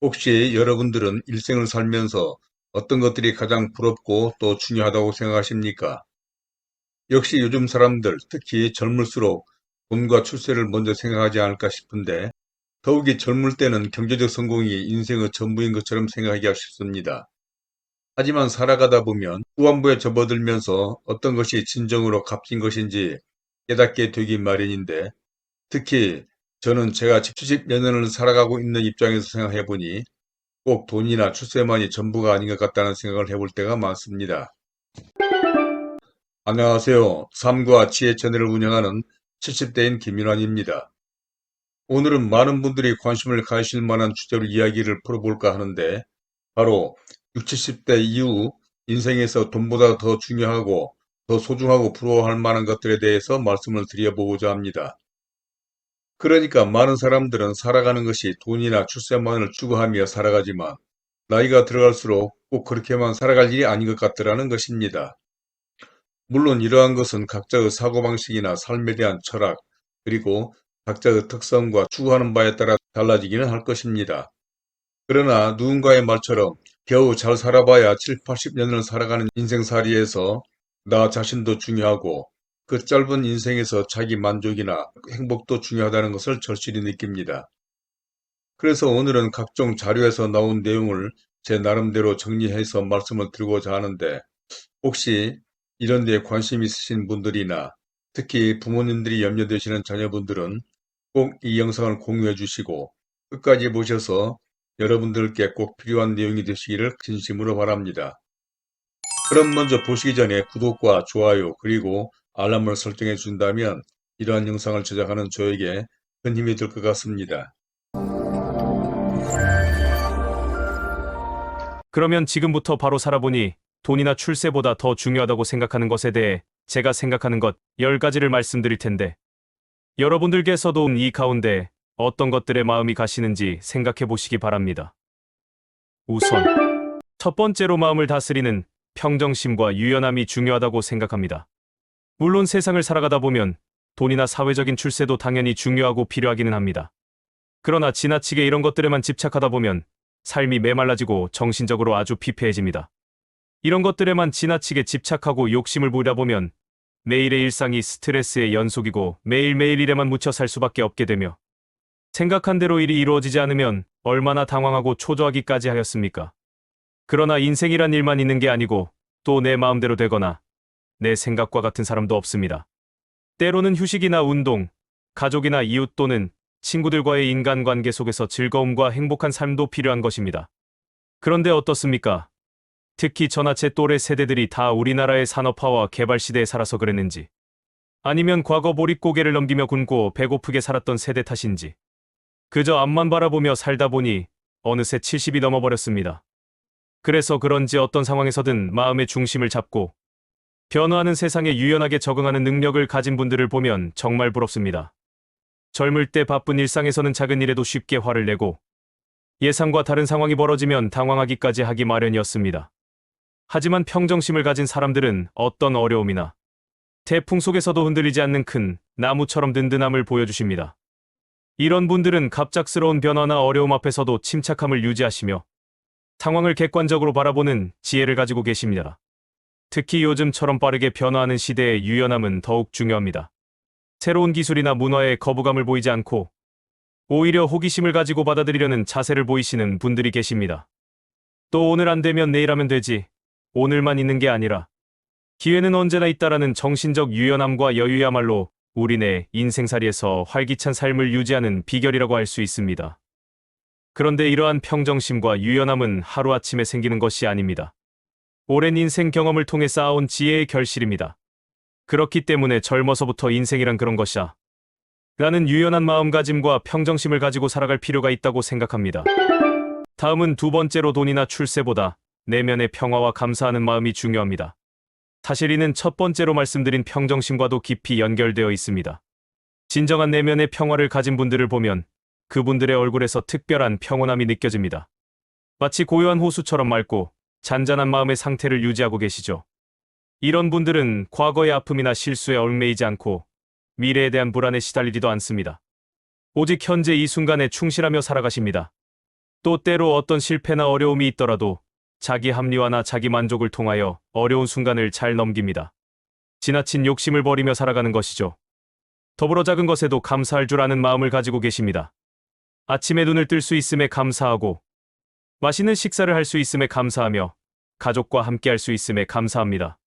혹시 여러분들은 일생을 살면서 어떤 것들이 가장 부럽고 또 중요하다고 생각하십니까? 역시 요즘 사람들, 특히 젊을수록 돈과 출세를 먼저 생각하지 않을까 싶은데 더욱이 젊을 때는 경제적 성공이 인생의 전부인 것처럼 생각하기가 쉽습니다. 하지만 살아가다 보면 후반부에 접어들면서 어떤 것이 진정으로 값진 것인지 깨닫게 되기 마련인데 특히 저는 제가 70몇 년을 살아가고 있는 입장에서 생각해 보니 꼭 돈이나 출세만이 전부가 아닌 것 같다는 생각을 해볼 때가 많습니다. 안녕하세요. 삶과 지혜 채널을 운영하는 70대인 김윤환입니다. 오늘은 많은 분들이 관심을 가지실 만한 주제로 이야기를 풀어볼까 하는데 바로 60, 70대 이후 인생에서 돈보다 더 중요하고 더 소중하고 부러워할 만한 것들에 대해서 말씀을 드려보고자 합니다. 그러니까 많은 사람들은 살아가는 것이 돈이나 출세만을 추구하며 살아가지만 나이가 들어갈수록 꼭 그렇게만 살아갈 일이 아닌 것 같더라는 것입니다. 물론 이러한 것은 각자의 사고방식이나 삶에 대한 철학, 그리고 각자의 특성과 추구하는 바에 따라 달라지기는 할 것입니다. 그러나 누군가의 말처럼 겨우 잘 살아봐야 7, 80년을 살아가는 인생살이에서 나 자신도 중요하고 그 짧은 인생에서 자기 만족이나 행복도 중요하다는 것을 절실히 느낍니다. 그래서 오늘은 각종 자료에서 나온 내용을 제 나름대로 정리해서 말씀을 드리고자 하는데 혹시 이런 데에 관심 있으신 분들이나 특히 부모님들이 염려되시는 자녀분들은 꼭 이 영상을 공유해 주시고 끝까지 보셔서 여러분들께 꼭 필요한 내용이 되시기를 진심으로 바랍니다. 그럼 먼저 보시기 전에 구독과 좋아요 그리고 알람을 설정해 준다면 이러한 영상을 제작하는 저에게 큰 힘이 될 것 같습니다. 그러면 지금부터 바로 살아보니 돈이나 출세보다 더 중요하다고 생각하는 것에 대해 제가 생각하는 것 10가지를 말씀드릴 텐데 여러분들께서도 이 가운데 어떤 것들의 마음이 가시는지 생각해 보시기 바랍니다. 우선 첫 번째로 마음을 다스리는 평정심과 유연함이 중요하다고 생각합니다. 물론 세상을 살아가다 보면 돈이나 사회적인 출세도 당연히 중요하고 필요하기는 합니다. 그러나 지나치게 이런 것들에만 집착하다 보면 삶이 메말라지고 정신적으로 아주 피폐해집니다. 이런 것들에만 지나치게 집착하고 욕심을 부리다 보면 매일의 일상이 스트레스의 연속이고 매일매일 일에만 묻혀 살 수밖에 없게 되며 생각한 대로 일이 이루어지지 않으면 얼마나 당황하고 초조하기까지 하였습니까? 그러나 인생이란 일만 있는 게 아니고 또 내 마음대로 되거나 내 생각과 같은 사람도 없습니다. 때로는 휴식이나 운동, 가족이나 이웃 또는 친구들과의 인간관계 속에서 즐거움과 행복한 삶도 필요한 것입니다. 그런데 어떻습니까? 특히 저나 제 또래 세대들이 다 우리나라의 산업화와 개발 시대에 살아서 그랬는지, 아니면 과거 보릿고개를 넘기며 굶고 배고프게 살았던 세대 탓인지, 그저 앞만 바라보며 살다 보니 어느새 70이 넘어버렸습니다. 그래서 그런지 어떤 상황에서든 마음의 중심을 잡고 변화하는 세상에 유연하게 적응하는 능력을 가진 분들을 보면 정말 부럽습니다. 젊을 때 바쁜 일상에서는 작은 일에도 쉽게 화를 내고 예상과 다른 상황이 벌어지면 당황하기까지 하기 마련이었습니다. 하지만 평정심을 가진 사람들은 어떤 어려움이나 태풍 속에서도 흔들리지 않는 큰 나무처럼 든든함을 보여주십니다. 이런 분들은 갑작스러운 변화나 어려움 앞에서도 침착함을 유지하시며 상황을 객관적으로 바라보는 지혜를 가지고 계십니다. 특히 요즘처럼 빠르게 변화하는 시대의 유연함은 더욱 중요합니다. 새로운 기술이나 문화에 거부감을 보이지 않고 오히려 호기심을 가지고 받아들이려는 자세를 보이시는 분들이 계십니다. 또 오늘 안 되면 내일 하면 되지. 오늘만 있는 게 아니라 기회는 언제나 있다라는 정신적 유연함과 여유야말로 우리네 인생살이에서 활기찬 삶을 유지하는 비결이라고 할 수 있습니다. 그런데 이러한 평정심과 유연함은 하루아침에 생기는 것이 아닙니다. 오랜 인생 경험을 통해 쌓아온 지혜의 결실입니다. 그렇기 때문에 젊어서부터 인생이란 그런 것이야. 라는 유연한 마음가짐과 평정심을 가지고 살아갈 필요가 있다고 생각합니다. 다음은 두 번째로 돈이나 출세보다 내면의 평화와 감사하는 마음이 중요합니다. 사실 이는 첫 번째로 말씀드린 평정심과도 깊이 연결되어 있습니다. 진정한 내면의 평화를 가진 분들을 보면 그분들의 얼굴에서 특별한 평온함이 느껴집니다. 마치 고요한 호수처럼 맑고 잔잔한 마음의 상태를 유지하고 계시죠. 이런 분들은 과거의 아픔이나 실수에 얽매이지 않고 미래에 대한 불안에 시달리지도 않습니다. 오직 현재 이 순간에 충실하며 살아가십니다. 또 때로 어떤 실패나 어려움이 있더라도 자기 합리화나 자기 만족을 통하여 어려운 순간을 잘 넘깁니다. 지나친 욕심을 버리며 살아가는 것이죠. 더불어 작은 것에도 감사할 줄 아는 마음을 가지고 계십니다. 아침에 눈을 뜰 수 있음에 감사하고 맛있는 식사를 할 수 있음에 감사하며 가족과 함께 할 수 있음에 감사합니다.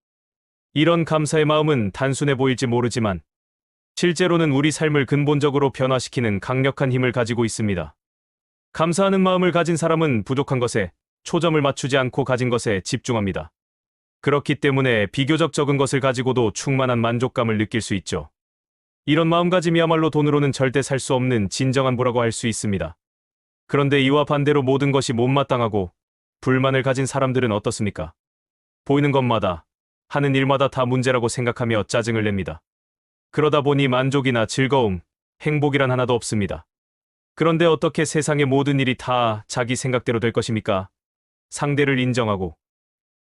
이런 감사의 마음은 단순해 보일지 모르지만 실제로는 우리 삶을 근본적으로 변화시키는 강력한 힘을 가지고 있습니다. 감사하는 마음을 가진 사람은 부족한 것에 초점을 맞추지 않고 가진 것에 집중합니다. 그렇기 때문에 비교적 적은 것을 가지고도 충만한 만족감을 느낄 수 있죠. 이런 마음가짐이야말로 돈으로는 절대 살 수 없는 진정한 부라고 할 수 있습니다. 그런데 이와 반대로 모든 것이 못마땅하고 불만을 가진 사람들은 어떻습니까? 보이는 것마다 하는 일마다 다 문제라고 생각하며 짜증을 냅니다. 그러다 보니 만족이나 즐거움, 행복이란 하나도 없습니다. 그런데 어떻게 세상의 모든 일이 다 자기 생각대로 될 것입니까? 상대를 인정하고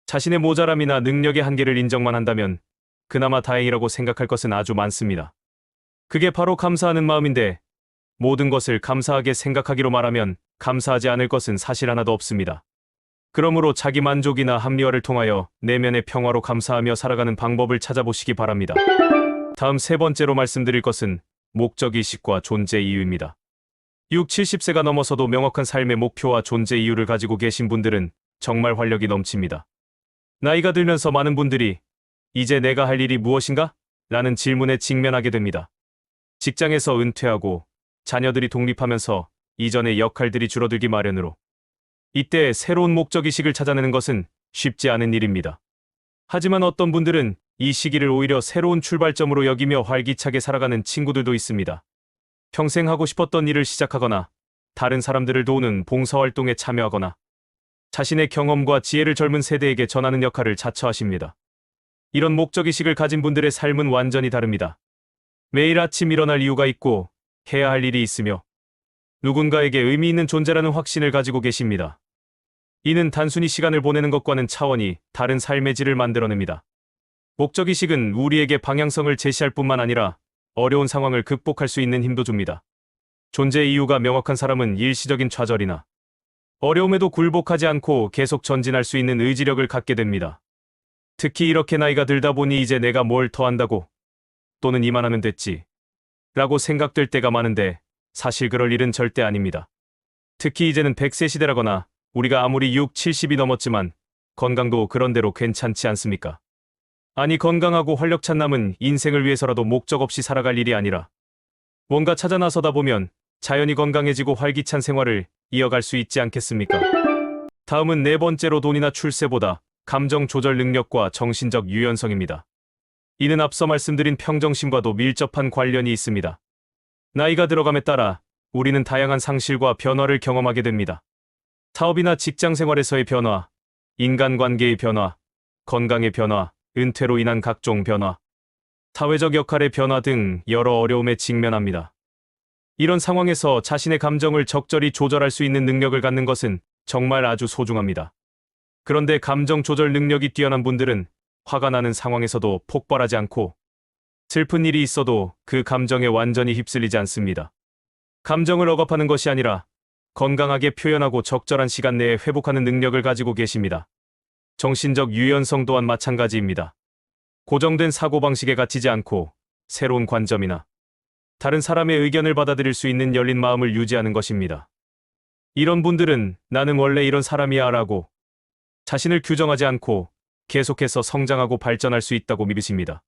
자신의 모자람이나 능력의 한계를 인정만 한다면 그나마 다행이라고 생각할 것은 아주 많습니다. 그게 바로 감사하는 마음인데 모든 것을 감사하게 생각하기로 말하면 감사하지 않을 것은 사실 하나도 없습니다. 그러므로 자기 만족이나 합리화를 통하여 내면의 평화로 감사하며 살아가는 방법을 찾아보시기 바랍니다. 다음 세 번째로 말씀드릴 것은 목적의식과 존재 이유입니다. 6, 70세가 넘어서도 명확한 삶의 목표와 존재 이유를 가지고 계신 분들은 정말 활력이 넘칩니다. 나이가 들면서 많은 분들이 이제 내가 할 일이 무엇인가? 라는 질문에 직면하게 됩니다. 직장에서 은퇴하고 자녀들이 독립하면서 이전의 역할들이 줄어들기 마련으로 이때 새로운 목적의식을 찾아내는 것은 쉽지 않은 일입니다. 하지만 어떤 분들은 이 시기를 오히려 새로운 출발점으로 여기며 활기차게 살아가는 친구들도 있습니다. 평생 하고 싶었던 일을 시작하거나 다른 사람들을 도우는 봉사활동에 참여하거나 자신의 경험과 지혜를 젊은 세대에게 전하는 역할을 자처하십니다. 이런 목적의식을 가진 분들의 삶은 완전히 다릅니다. 매일 아침 일어날 이유가 있고 해야 할 일이 있으며 누군가에게 의미 있는 존재라는 확신을 가지고 계십니다. 이는 단순히 시간을 보내는 것과는 차원이 다른 삶의 질을 만들어냅니다. 목적의식은 우리에게 방향성을 제시할 뿐만 아니라 어려운 상황을 극복할 수 있는 힘도 줍니다. 존재 이유가 명확한 사람은 일시적인 좌절이나 어려움에도 굴복하지 않고 계속 전진할 수 있는 의지력을 갖게 됩니다. 특히 이렇게 나이가 들다 보니 이제 내가 뭘 더 한다고 또는 이만하면 됐지 라고 생각될 때가 많은데 사실 그럴 일은 절대 아닙니다. 특히 이제는 100세 시대라거나 우리가 아무리 6, 70이 넘었지만 건강도 그런대로 괜찮지 않습니까? 아니 건강하고 활력찬 남은 인생을 위해서라도 목적 없이 살아갈 일이 아니라 뭔가 찾아 나서다 보면 자연히 건강해지고 활기찬 생활을 이어갈 수 있지 않겠습니까? 다음은 네 번째로 돈이나 출세보다 감정 조절 능력과 정신적 유연성입니다. 이는 앞서 말씀드린 평정심과도 밀접한 관련이 있습니다. 나이가 들어감에 따라 우리는 다양한 상실과 변화를 경험하게 됩니다. 사업이나 직장 생활에서의 변화, 인간관계의 변화, 건강의 변화, 은퇴로 인한 각종 변화, 사회적 역할의 변화 등 여러 어려움에 직면합니다. 이런 상황에서 자신의 감정을 적절히 조절할 수 있는 능력을 갖는 것은 정말 아주 소중합니다. 그런데 감정 조절 능력이 뛰어난 분들은 화가 나는 상황에서도 폭발하지 않고 슬픈 일이 있어도 그 감정에 완전히 휩쓸리지 않습니다. 감정을 억압하는 것이 아니라 건강하게 표현하고 적절한 시간 내에 회복하는 능력을 가지고 계십니다. 정신적 유연성 또한 마찬가지입니다. 고정된 사고방식에 갇히지 않고 새로운 관점이나 다른 사람의 의견을 받아들일 수 있는 열린 마음을 유지하는 것입니다. 이런 분들은 나는 원래 이런 사람이야 라고 자신을 규정하지 않고 계속해서 성장하고 발전할 수 있다고 믿으십니다.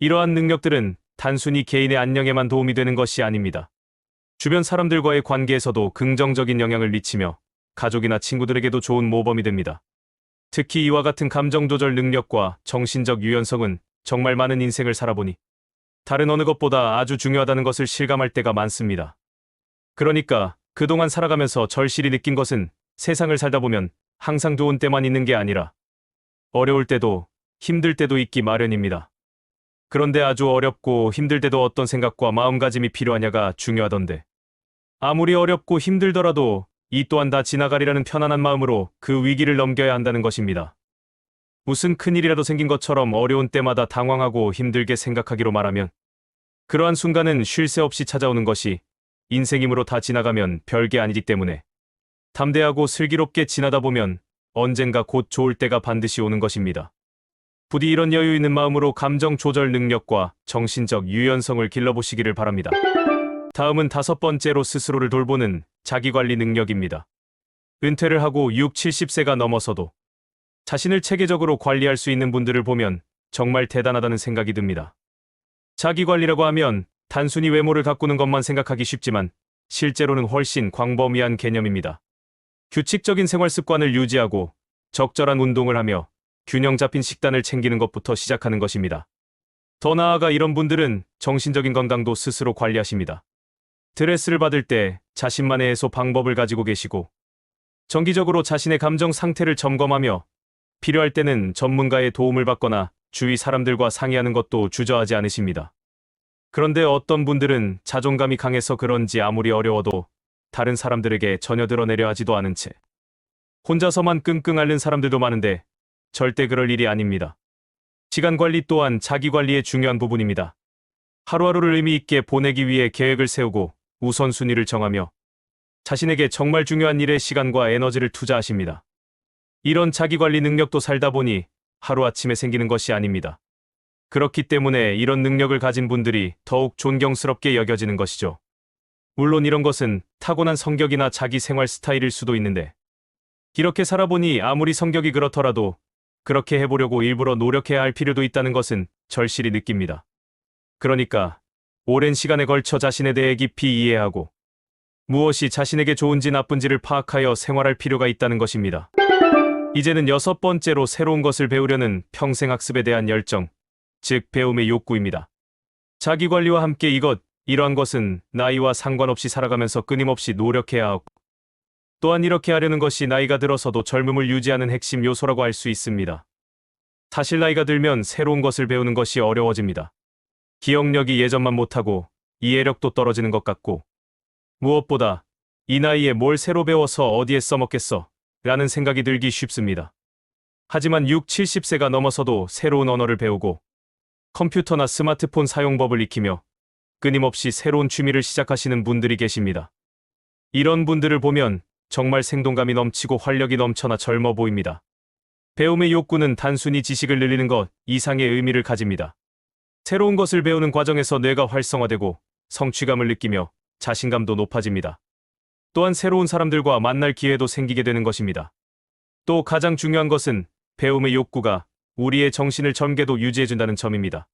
이러한 능력들은 단순히 개인의 안녕에만 도움이 되는 것이 아닙니다. 주변 사람들과의 관계에서도 긍정적인 영향을 미치며 가족이나 친구들에게도 좋은 모범이 됩니다. 특히 이와 같은 감정 조절 능력과 정신적 유연성은 정말 많은 인생을 살아보니 다른 어느 것보다 아주 중요하다는 것을 실감할 때가 많습니다. 그러니까 그동안 살아가면서 절실히 느낀 것은 세상을 살다 보면 항상 좋은 때만 있는 게 아니라 어려울 때도 힘들 때도 있기 마련입니다. 그런데 아주 어렵고 힘들 때도 어떤 생각과 마음가짐이 필요하냐가 중요하던데. 아무리 어렵고 힘들더라도 이 또한 다 지나가리라는 편안한 마음으로 그 위기를 넘겨야 한다는 것입니다. 무슨 큰일이라도 생긴 것처럼 어려운 때마다 당황하고 힘들게 생각하기로 말하면 그러한 순간은 쉴 새 없이 찾아오는 것이 인생이므로 다 지나가면 별게 아니기 때문에 담대하고 슬기롭게 지나다 보면 언젠가 곧 좋을 때가 반드시 오는 것입니다. 부디 이런 여유 있는 마음으로 감정 조절 능력과 정신적 유연성을 길러보시기를 바랍니다. 다음은 다섯 번째로 스스로를 돌보는 자기관리 능력입니다. 은퇴를 하고 6, 70세가 넘어서도 자신을 체계적으로 관리할 수 있는 분들을 보면 정말 대단하다는 생각이 듭니다. 자기관리라고 하면 단순히 외모를 가꾸는 것만 생각하기 쉽지만 실제로는 훨씬 광범위한 개념입니다. 규칙적인 생활 습관을 유지하고 적절한 운동을 하며 균형 잡힌 식단을 챙기는 것부터 시작하는 것입니다. 더 나아가 이런 분들은 정신적인 건강도 스스로 관리하십니다. 스트레스를 받을 때 자신만의 해소 방법을 가지고 계시고 정기적으로 자신의 감정 상태를 점검하며 필요할 때는 전문가의 도움을 받거나 주위 사람들과 상의하는 것도 주저하지 않으십니다. 그런데 어떤 분들은 자존감이 강해서 그런지 아무리 어려워도 다른 사람들에게 전혀 드러내려 하지도 않은 채 혼자서만 끙끙 앓는 사람들도 많은데 절대 그럴 일이 아닙니다. 시간 관리 또한 자기 관리의 중요한 부분입니다. 하루하루를 의미 있게 보내기 위해 계획을 세우고 우선순위를 정하며 자신에게 정말 중요한 일에 시간과 에너지를 투자하십니다. 이런 자기 관리 능력도 살다 보니 하루아침에 생기는 것이 아닙니다. 그렇기 때문에 이런 능력을 가진 분들이 더욱 존경스럽게 여겨지는 것이죠. 물론 이런 것은 타고난 성격이나 자기 생활 스타일일 수도 있는데, 이렇게 살아보니 아무리 성격이 그렇더라도 그렇게 해보려고 일부러 노력해야 할 필요도 있다는 것은 절실히 느낍니다. 그러니까 오랜 시간에 걸쳐 자신에 대해 깊이 이해하고 무엇이 자신에게 좋은지 나쁜지를 파악하여 생활할 필요가 있다는 것입니다. 이제는 여섯 번째로 새로운 것을 배우려는 평생 학습에 대한 열정, 즉 배움의 욕구입니다. 자기 관리와 함께 이것, 이러한 것은 나이와 상관없이 살아가면서 끊임없이 노력해야 하고 또한 이렇게 하려는 것이 나이가 들어서도 젊음을 유지하는 핵심 요소라고 할 수 있습니다. 사실 나이가 들면 새로운 것을 배우는 것이 어려워집니다. 기억력이 예전만 못하고 이해력도 떨어지는 것 같고 무엇보다 이 나이에 뭘 새로 배워서 어디에 써먹겠어 라는 생각이 들기 쉽습니다. 하지만 6, 70세가 넘어서도 새로운 언어를 배우고 컴퓨터나 스마트폰 사용법을 익히며 끊임없이 새로운 취미를 시작하시는 분들이 계십니다. 이런 분들을 보면 정말 생동감이 넘치고 활력이 넘쳐나 젊어 보입니다. 배움의 욕구는 단순히 지식을 늘리는 것 이상의 의미를 가집니다. 새로운 것을 배우는 과정에서 뇌가 활성화되고 성취감을 느끼며 자신감도 높아집니다. 또한 새로운 사람들과 만날 기회도 생기게 되는 것입니다. 또 가장 중요한 것은 배움의 욕구가 우리의 정신을 젊게도 유지해준다는 점입니다.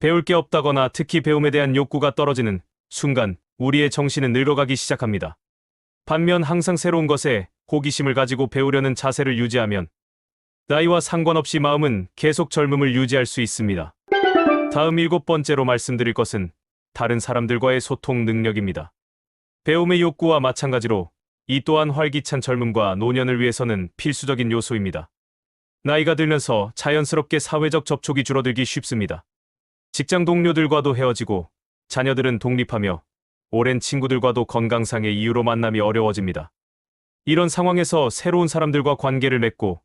배울 게 없다거나 특히 배움에 대한 욕구가 떨어지는 순간 우리의 정신은 늙어가기 시작합니다. 반면 항상 새로운 것에 호기심을 가지고 배우려는 자세를 유지하면 나이와 상관없이 마음은 계속 젊음을 유지할 수 있습니다. 다음 일곱 번째로 말씀드릴 것은 다른 사람들과의 소통 능력입니다. 배움의 욕구와 마찬가지로 이 또한 활기찬 젊음과 노년을 위해서는 필수적인 요소입니다. 나이가 들면서 자연스럽게 사회적 접촉이 줄어들기 쉽습니다. 직장 동료들과도 헤어지고 자녀들은 독립하며 오랜 친구들과도 건강상의 이유로 만남이 어려워집니다. 이런 상황에서 새로운 사람들과 관계를 맺고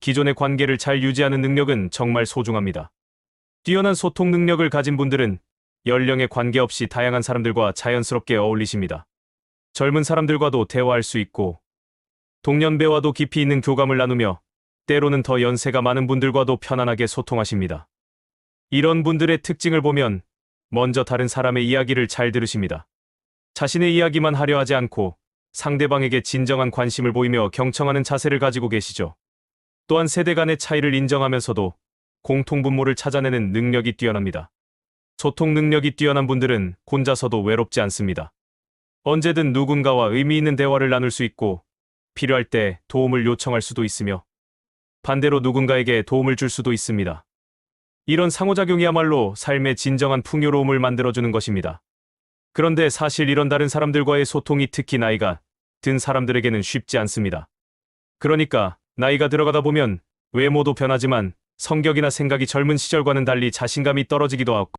기존의 관계를 잘 유지하는 능력은 정말 소중합니다. 뛰어난 소통 능력을 가진 분들은 연령에 관계없이 다양한 사람들과 자연스럽게 어울리십니다. 젊은 사람들과도 대화할 수 있고 동년배와도 깊이 있는 교감을 나누며 때로는 더 연세가 많은 분들과도 편안하게 소통하십니다. 이런 분들의 특징을 보면 먼저 다른 사람의 이야기를 잘 들으십니다. 자신의 이야기만 하려 하지 않고 상대방에게 진정한 관심을 보이며 경청하는 자세를 가지고 계시죠. 또한 세대 간의 차이를 인정하면서도 공통분모를 찾아내는 능력이 뛰어납니다. 소통 능력이 뛰어난 분들은 혼자서도 외롭지 않습니다. 언제든 누군가와 의미 있는 대화를 나눌 수 있고 필요할 때 도움을 요청할 수도 있으며 반대로 누군가에게 도움을 줄 수도 있습니다. 이런 상호작용이야말로 삶의 진정한 풍요로움을 만들어주는 것입니다. 그런데 사실 이런 다른 사람들과의 소통이 특히 나이가 든 사람들에게는 쉽지 않습니다. 그러니까 나이가 들어가다 보면 외모도 변하지만 성격이나 생각이 젊은 시절과는 달리 자신감이 떨어지기도 하고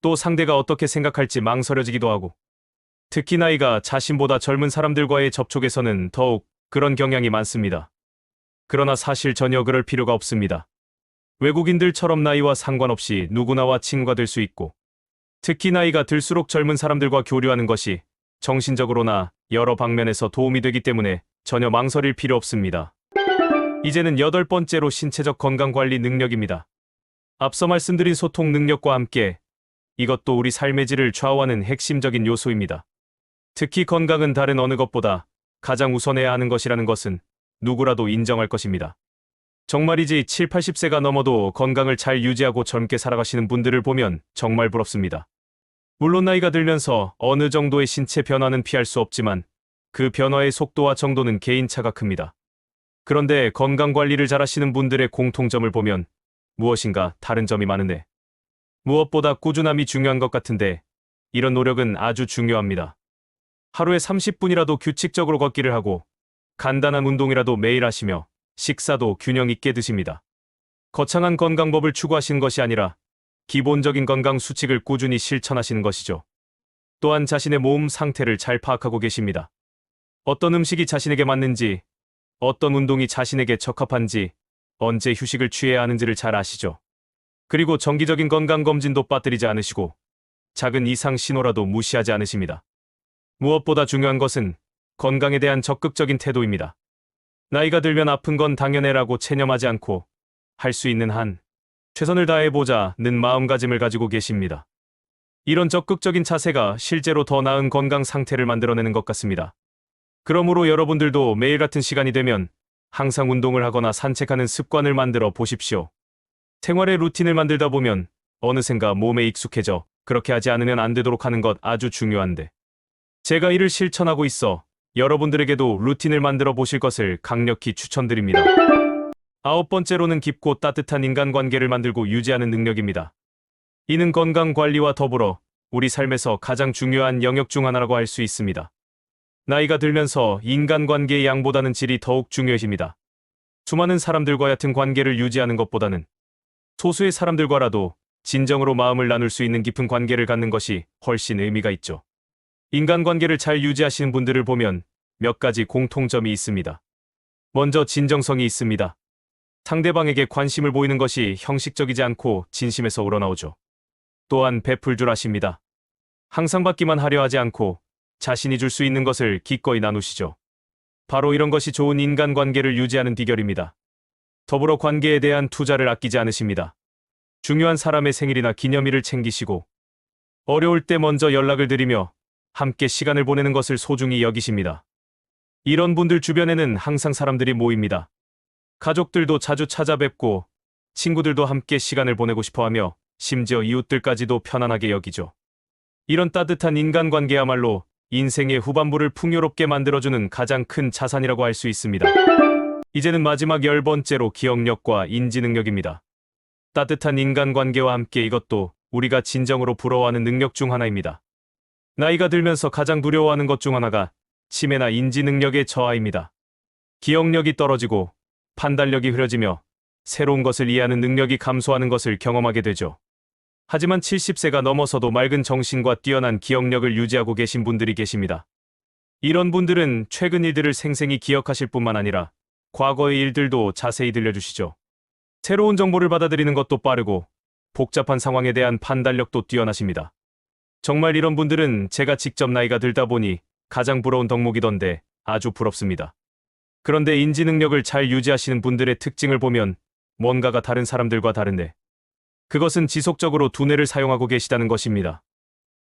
또 상대가 어떻게 생각할지 망설여지기도 하고 특히 나이가 자신보다 젊은 사람들과의 접촉에서는 더욱 그런 경향이 많습니다. 그러나 사실 전혀 그럴 필요가 없습니다. 외국인들처럼 나이와 상관없이 누구나와 친구가 될 수 있고 특히 나이가 들수록 젊은 사람들과 교류하는 것이 정신적으로나 여러 방면에서 도움이 되기 때문에 전혀 망설일 필요 없습니다. 이제는 여덟 번째로 신체적 건강 관리 능력입니다. 앞서 말씀드린 소통 능력과 함께 이것도 우리 삶의 질을 좌우하는 핵심적인 요소입니다. 특히 건강은 다른 어느 것보다 가장 우선해야 하는 것이라는 것은 누구라도 인정할 것입니다. 정말이지 7, 80세가 넘어도 건강을 잘 유지하고 젊게 살아가시는 분들을 보면 정말 부럽습니다. 물론 나이가 들면서 어느 정도의 신체 변화는 피할 수 없지만 그 변화의 속도와 정도는 개인차가 큽니다. 그런데 건강 관리를 잘하시는 분들의 공통점을 보면 무엇인가 다른 점이 많은데 무엇보다 꾸준함이 중요한 것 같은데 이런 노력은 아주 중요합니다. 하루에 30분이라도 규칙적으로 걷기를 하고 간단한 운동이라도 매일 하시며 식사도 균형 있게 드십니다. 거창한 건강법을 추구하시는 것이 아니라 기본적인 건강 수칙을 꾸준히 실천하시는 것이죠. 또한 자신의 몸 상태를 잘 파악하고 계십니다. 어떤 음식이 자신에게 맞는지, 어떤 운동이 자신에게 적합한지, 언제 휴식을 취해야 하는지를 잘 아시죠. 그리고 정기적인 건강검진도 빠뜨리지 않으시고, 작은 이상 신호라도 무시하지 않으십니다. 무엇보다 중요한 것은 건강에 대한 적극적인 태도입니다. 나이가 들면 아픈 건 당연해라고 체념하지 않고 할 수 있는 한 최선을 다해보자는 마음가짐을 가지고 계십니다. 이런 적극적인 자세가 실제로 더 나은 건강 상태를 만들어내는 것 같습니다. 그러므로 여러분들도 매일 같은 시간이 되면 항상 운동을 하거나 산책하는 습관을 만들어 보십시오. 생활의 루틴을 만들다 보면 어느샌가 몸에 익숙해져 그렇게 하지 않으면 안 되도록 하는 것 아주 중요한데. 제가 이를 실천하고 있어 여러분들에게도 루틴을 만들어 보실 것을 강력히 추천드립니다. 아홉 번째로는 깊고 따뜻한 인간관계를 만들고 유지하는 능력입니다. 이는 건강 관리와 더불어 우리 삶에서 가장 중요한 영역 중 하나라고 할 수 있습니다. 나이가 들면서 인간관계의 양보다는 질이 더욱 중요해집니다. 수많은 사람들과 얕은 관계를 유지하는 것보다는 소수의 사람들과라도 진정으로 마음을 나눌 수 있는 깊은 관계를 갖는 것이 훨씬 의미가 있죠. 인간관계를 잘 유지하시는 분들을 보면 몇 가지 공통점이 있습니다. 먼저 진정성이 있습니다. 상대방에게 관심을 보이는 것이 형식적이지 않고 진심에서 우러나오죠. 또한 베풀 줄 아십니다. 항상 받기만 하려 하지 않고 자신이 줄 수 있는 것을 기꺼이 나누시죠. 바로 이런 것이 좋은 인간관계를 유지하는 비결입니다. 더불어 관계에 대한 투자를 아끼지 않으십니다. 중요한 사람의 생일이나 기념일을 챙기시고 어려울 때 먼저 연락을 드리며 함께 시간을 보내는 것을 소중히 여기십니다. 이런 분들 주변에는 항상 사람들이 모입니다. 가족들도 자주 찾아뵙고 친구들도 함께 시간을 보내고 싶어 하며 심지어 이웃들까지도 편안하게 여기죠. 이런 따뜻한 인간관계야말로 인생의 후반부를 풍요롭게 만들어주는 가장 큰 자산이라고 할 수 있습니다. 이제는 마지막 열 번째로 기억력과 인지능력입니다. 따뜻한 인간관계와 함께 이것도 우리가 진정으로 부러워하는 능력 중 하나입니다. 나이가 들면서 가장 두려워하는 것 중 하나가 치매나 인지 능력의 저하입니다. 기억력이 떨어지고 판단력이 흐려지며 새로운 것을 이해하는 능력이 감소하는 것을 경험하게 되죠. 하지만 70세가 넘어서도 맑은 정신과 뛰어난 기억력을 유지하고 계신 분들이 계십니다. 이런 분들은 최근 일들을 생생히 기억하실 뿐만 아니라 과거의 일들도 자세히 들려주시죠. 새로운 정보를 받아들이는 것도 빠르고 복잡한 상황에 대한 판단력도 뛰어나십니다. 정말 이런 분들은 제가 직접 나이가 들다 보니 가장 부러운 덕목이던데 아주 부럽습니다. 그런데 인지 능력을 잘 유지하시는 분들의 특징을 보면 뭔가가 다른 사람들과 다른데 그것은 지속적으로 두뇌를 사용하고 계시다는 것입니다.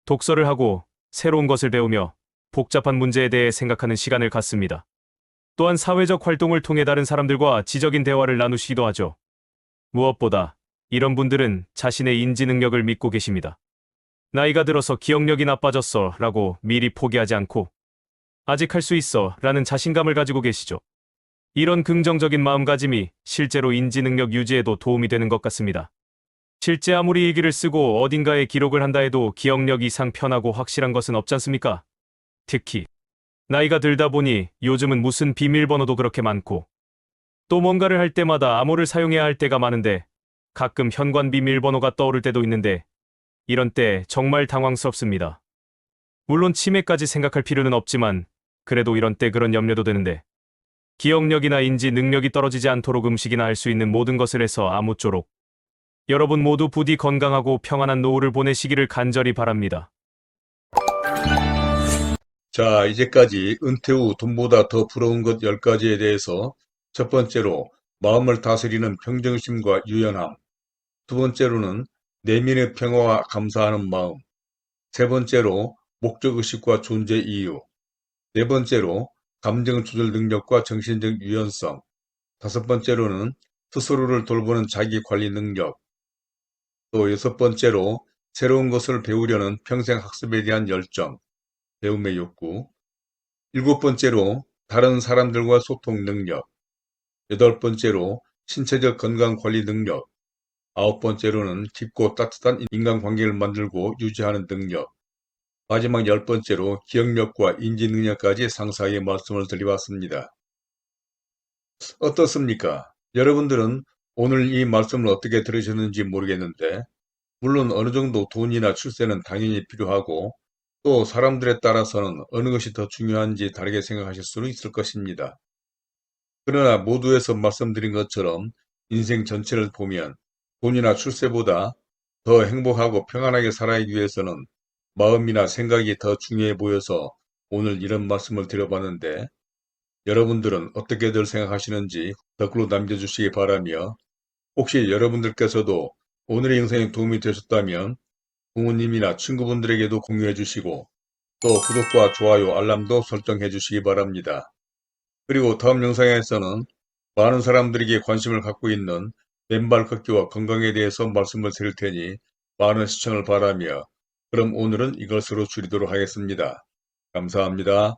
독서를 하고 새로운 것을 배우며 복잡한 문제에 대해 생각하는 시간을 갖습니다. 또한 사회적 활동을 통해 다른 사람들과 지적인 대화를 나누시기도 하죠. 무엇보다 이런 분들은 자신의 인지 능력을 믿고 계십니다. 나이가 들어서 기억력이 나빠졌어 라고 미리 포기하지 않고 아직 할 수 있어 라는 자신감을 가지고 계시죠. 이런 긍정적인 마음가짐이 실제로 인지 능력 유지에도 도움이 되는 것 같습니다. 실제 아무리 일기를 쓰고 어딘가에 기록을 한다 해도 기억력 이상 편하고 확실한 것은 없지 않습니까? 특히 나이가 들다 보니 요즘은 무슨 비밀번호도 그렇게 많고 또 뭔가를 할 때마다 암호를 사용해야 할 때가 많은데 가끔 현관 비밀번호가 떠오를 때도 있는데 이런 때 정말 당황스럽습니다. 물론 치매까지 생각할 필요는 없지만 그래도 이런 때 그런 염려도 되는데 기억력이나 인지 능력이 떨어지지 않도록 음식이나 할 수 있는 모든 것을 해서 아무쪼록 여러분 모두 부디 건강하고 평안한 노후를 보내시기를 간절히 바랍니다. 자, 이제까지 은퇴 후 돈보다 더 부러운 것 10가지에 대해서 첫 번째로 마음을 다스리는 평정심과 유연함, 두 번째로는 내면의 평화와 감사하는 마음, 세 번째로 목적의식과 존재 이유, 네 번째로 감정 조절 능력과 정신적 유연성, 다섯 번째로는 스스로를 돌보는 자기 관리 능력, 또 여섯 번째로 새로운 것을 배우려는 평생 학습에 대한 열정, 배움의 욕구, 일곱 번째로 다른 사람들과 소통 능력, 여덟 번째로 신체적 건강 관리 능력, 아홉 번째로는 깊고 따뜻한 인간관계를 만들고 유지하는 능력, 마지막 열 번째로 기억력과 인지 능력까지 상세하게 말씀을 드려봤습니다. 어떻습니까? 여러분들은 오늘 이 말씀을 어떻게 들으셨는지 모르겠는데 물론 어느 정도 돈이나 출세는 당연히 필요하고 또 사람들에 따라서는 어느 것이 더 중요한지 다르게 생각하실 수는 있을 것입니다. 그러나 모두에서 말씀드린 것처럼 인생 전체를 보면 돈이나 출세보다 더 행복하고 평안하게 살아가기 위해서는 마음이나 생각이 더 중요해 보여서 오늘 이런 말씀을 드려봤는데 여러분들은 어떻게들 생각하시는지 댓글로 남겨주시기 바라며 혹시 여러분들께서도 오늘의 영상이 도움이 되셨다면 부모님이나 친구분들에게도 공유해 주시고 또 구독과 좋아요 알람도 설정해 주시기 바랍니다. 그리고 다음 영상에서는 많은 사람들에게 관심을 갖고 있는 맨발 걷기와 건강에 대해서 말씀을 드릴 테니 많은 시청을 바라며 그럼 오늘은 이것으로 줄이도록 하겠습니다. 감사합니다.